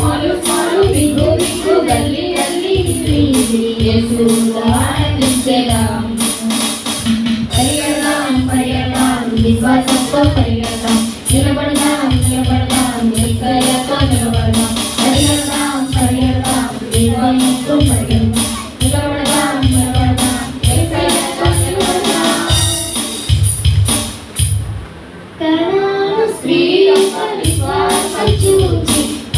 మరు మరు big big గల్లి గల్లి యేసు ఆనందించేదాం పరిగెడదాం పరిగెడదాం విశ్వాసంతో పరిగెడదాం నిలబడి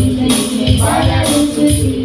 Thank you.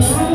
Thank you.